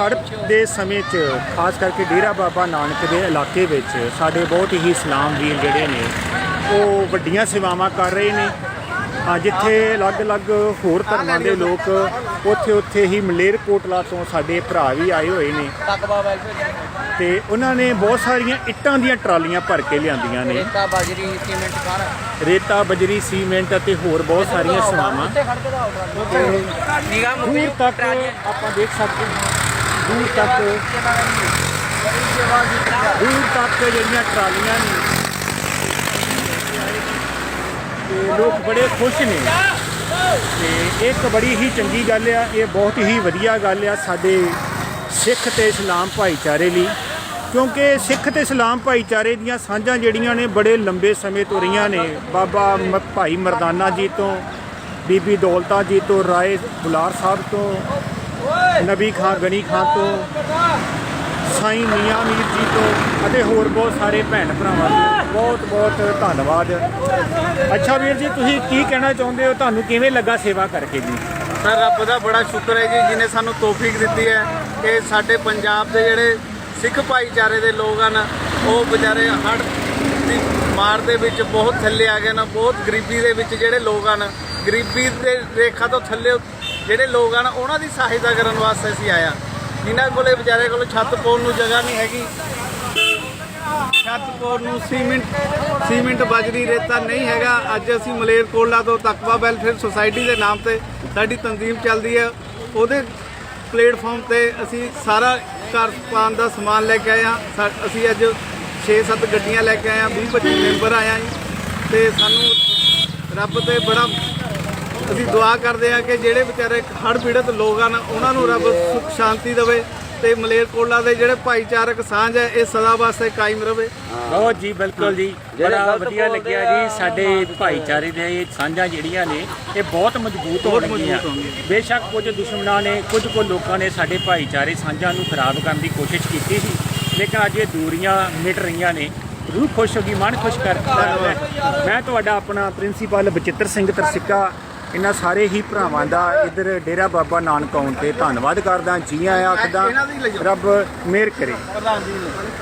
ਹੜ੍ਹ ਦੇ ਸਮੇਂ 'ਚ ਖਾਸ ਕਰਕੇ ਡੇਰਾ ਬਾਬਾ ਨਾਨਕ ਦੇ ਇਲਾਕੇ ਵਿੱਚ ਸਾਡੇ ਬਹੁਤ ਹੀ ਇਸਲਾਮ ਵੀਰ ਜਿਹੜੇ ਨੇ ਉਹ ਵੱਡੀਆਂ ਸੇਵਾਵਾਂ ਕਰ ਰਹੇ ਨੇ। ਹਾਂ ਜਿੱਥੇ ਅਲੱਗ-ਅਲੱਗ ਹੋਰ ਧਰਮਾਂ ਦੇ ਲੋਕ ਉੱਥੇ ਉੱਥੇ ਹੀ ਮਲੇਰਕੋਟਲਾ ਤੋਂ ਸਾਡੇ ਭਰਾ ਵੀ ਆਏ ਹੋਏ ਨੇ। ਤੇ ਉਹਨਾਂ ਨੇ ਬਹੁਤ ਸਾਰੀਆਂ ਇੱਟਾਂ ਦੀਆਂ ਟਰਾਲੀਆਂ ਭਰ ਕੇ ਲਿਆਂਦੀਆਂ ਨੇ। ਰੇਤਾ ਬਾਜਰੀ ਸੀਮੈਂਟ ਸਾਰਾ। ਰੇਤਾ ਬਜਰੀ ਸੀਮੈਂਟ ਅਤੇ ਹੋਰ ਬਹੁਤ ਸਾਰੀਆਂ ਆਰਡਰ ਨਿਗਾਹ ਤੱਕ ਆਪਾਂ ਦੇਖ ਸਕਦੇ ਹਾਂ। ਦੂਰ ਤੱਕ ਦੂਰ ਤੱਕ ਜਿਹੜੀਆਂ ਟਰਾਲੀਆਂ ਨੇ। ਤੇ ਲੋਕ ਬੜੇ ਖੁਸ਼ ਨੇ। ਤੇ ਇੱਕ ਬੜੀ ਹੀ ਚੰਗੀ ਗੱਲ ਆ ਇਹ ਬਹੁਤ ਹੀ ਵਧੀਆ ਗੱਲ ਆ ਸਾਡੇ ਸਿੱਖ ਤੇ ਇਸਲਾਮ ਭਾਈਚਾਰੇ ਲਈ। ਕਿਉਂਕਿ ਸਿੱਖ ਤੇ ਇਸਲਾਮ ਭਾਈਚਾਰੇ ਦੀਆਂ ਸਾਂਝਾਂ ਜਿਹੜੀਆਂ ਨੇ ਬੜੇ ਲੰਬੇ ਸਮੇਂ ਤੋਂ ਰਹੀਆਂ ਨੇ। ਬਾਬਾ ਭਾਈ ਮਰਦਾਨਾ ਜੀ ਤੋਂ ਬੀਬੀ ਦੌਲਤਾ ਜੀ ਤੋਂ ਰਾਏ ਬੁਲਾਰ ਸਾਹਿਬ ਤੋਂ ਨਬੀ ਖਾਨ, ਗਨੀ ਖਾਨ ਤੋਂ, ਸਾਈ ਮੀਆਂ ਮੀਰ ਜੀ ਤੋਂ ਅਤੇ ਹੋਰ ਬਹੁਤ ਸਾਰੇ ਭੈਣ ਭਰਾਵਾਂ ਦਾ ਬਹੁਤ ਬਹੁਤ ਧੰਨਵਾਦ। ਅੱਛਾ ਵੀਰ ਜੀ, ਤੁਸੀਂ ਕੀ ਕਹਿਣਾ ਚਾਹੁੰਦੇ ਹੋ? ਤੁਹਾਨੂੰ ਕਿਵੇਂ ਲੱਗਾ ਸੇਵਾ ਕਰਕੇ ਜੀ? ਸਰ, ਰੱਬ ਦਾ ਬੜਾ ਸ਼ੁਕਰ ਹੈ ਜੀ, ਜਿਨੇ ਸਾਨੂੰ ਤੋਫੀਕ ਦਿੱਤੀ ਹੈ ਕਿ ਸਾਡੇ ਪੰਜਾਬ ਦੇ ਜਿਹੜੇ ਸਿੱਖ ਭਾਈਚਾਰੇ ਦੇ ਲੋਕ ਹਨ, ਉਹ ਵਿਚਾਰੇ ਹੜ੍ਹ ਦੀ ਮਾਰ ਦੇ ਵਿੱਚ ਬਹੁਤ ਥੱਲੇ ਆ ਗਏ ਨੇ ਬਹੁਤ ਗਰੀਬੀ ਦੇ ਵਿੱਚ ਜਿਹੜੇ ਲੋਕ ਹਨ, ਗਰੀਬੀ ਦੇ ਰੇਖਾ ਤੋਂ ਥੱਲੇ ਜਿਹੜੇ ਲੋਕ ਹਨ, ਉਹਨਾਂ ਦੀ ਸਹਾਇਤਾ ਕਰਨ ਵਾਸਤੇ ਅਸੀਂ ਆਇਆ ਇਹਨਾਂ ਕੋਲੇ ਵਿਚਾਰੇ ਕੋਲ ਛੱਤ ਪਾਉਣ ਨੂੰ ਜਗ੍ਹਾ ਨਹੀਂ ਹੈਗੀ। ਛੱਤ ਪਾਉਣ ਨੂੰ ਸੀਮਿੰਟ ਸੀਮਿੰਟ ਬਜਰੀ ਰੇਤਾ ਨਹੀਂ ਹੈਗਾ। ਅੱਜ ਅਸੀਂ ਮਲੇਰਕੋਟਲਾ ਤੋਂ ਤਕਵਾ ਵੈਲਫੇਅਰ ਸੁਸਾਇਟੀ ਦੇ ਨਾਮ ਤੇ ਸਾਡੀ ਤਨਜ਼ੀਮ ਚੱਲਦੀ ਹੈ। ਉਹਦੇ ਪਲੇਟਫਾਰਮ ਤੇ ਅਸੀਂ ਸਾਰਾ ਘਰ ਪਾਉਣ ਦਾ ਸਮਾਨ ਲੈ ਕੇ ਆਏ ਹਾਂ। ਸਾ- ਅਸੀਂ ਅੱਜ 6-7 ਗੱਡੀਆਂ ਲੈ ਕੇ ਆਏ ਹਾਂ। 20-25 ਮੈਂਬਰ ਆਏ ਹਾਂ ਜੀ। ਤੇ ਸਾਨੂੰ ਰੱਬ ਤੇ ਬੜਾ ਅਸੀਂ ਦੁਆ ਕਰਦੇ ਹਾਂ ਕਿ ਜਿਹੜੇ ਵਿਚਾਰੇ ਹੜ੍ਹ ਪੀੜਤ ਲੋਕ ਹਨ ਉਹਨਾਂ ਨੂੰ ਰੱਬ ਸੁਖ ਸ਼ਾਂਤੀ ਦੇਵੇ ਤੇ ਮਲੇਰਕੋਟਲਾ ਦੇ ਜਿਹੜੇ ਭਾਈਚਾਰਕ ਸਾਂਝ ਹੈ ਇਹ ਸਦਾ ਵਾਸਤੇ ਕਾਇਮ ਰਵੇ। ਬਹੁਤ ਜੀ ਬਿਲਕੁਲ ਜੀ। ਬੜਾ ਵਧੀਆ ਲੱਗਿਆ ਜੀ ਸਾਡੇ ਭਾਈਚਾਰੇ ਦੇ ਇਹ ਸਾਂਝਾਂ ਜਿਹੜੀਆਂ ਨੇ ਇਹ ਬਹੁਤ ਮਜ਼ਬੂਤ ਹੋ ਰਹੀਆਂ ਬੇਸ਼ੱਕ ਕੁਝ ਦੁਸ਼ਮਣਾਂ ਨੇ ਕੁਝ ਕੁ ਲੋਕਾਂ ਨੇ ਸਾਡੇ ਭਾਈਚਾਰੇ ਸਾਂਝਾਂ ਨੂੰ ਖਰਾਬ ਕਰਨ ਦੀ ਕੋਸ਼ਿਸ਼ ਕੀਤੀ ਸੀ ਲੇਕਿਨ ਅੱਜ ਇਹ ਦੂਰੀਆਂ ਮਿਟ ਰਹੀਆਂ ਨੇ। ਰੂਹ ਖੁਸ਼ ਹੋ ਗਈ ਮਨ ਖੁਸ਼ ਕਰ ਮੈਂ ਤੁਹਾਡਾ ਆਪਣਾ ਪ੍ਰਿੰਸੀਪਲ ਬਚਿੱਤਰ ਸਿੰਘ ਤਰਸਿੱਕਾ ਇਹਨਾਂ ਸਾਰੇ ਹੀ ਭਰਾਵਾਂ ਦਾ ਇਧਰ ਡੇਰਾ ਬਾਬਾ ਨਾਨਕ ਆਉਣ ਤੇ ਧੰਨਵਾਦ ਕਰਦਾ ਜੀ ਆਇਆਂ ਆਖਦਾ ਰੱਬ ਮਿਹਰ ਕਰੇ। ਪ੍ਰਧਾਨ ਜੀ ਨੇ